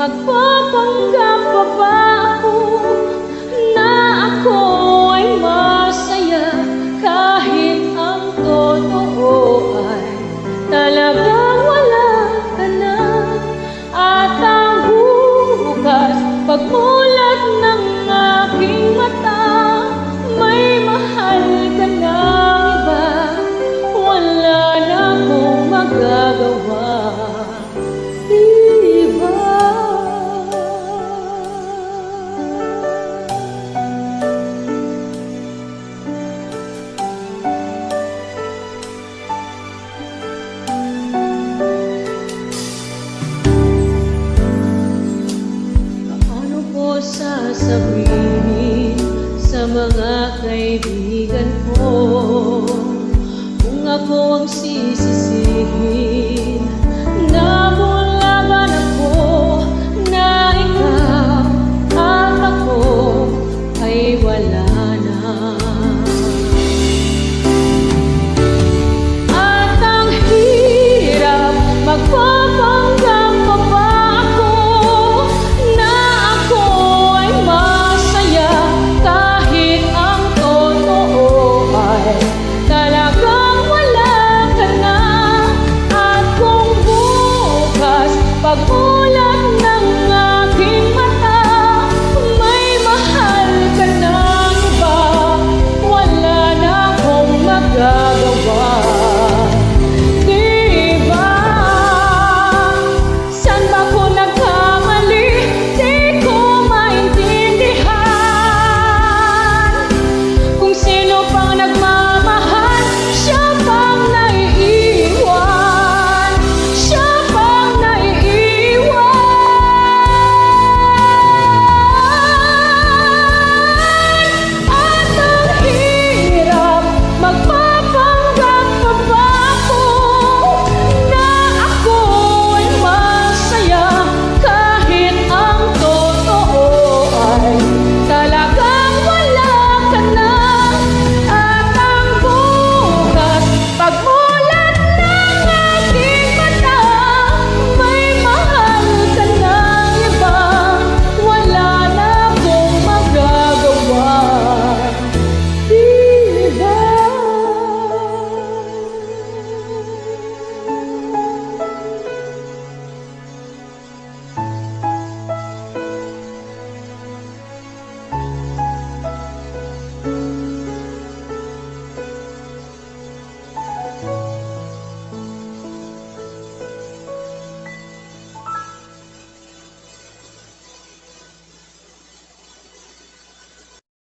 magpapanggap pa ba kaibigan ko. Kung ako ang sisisihin pagmulan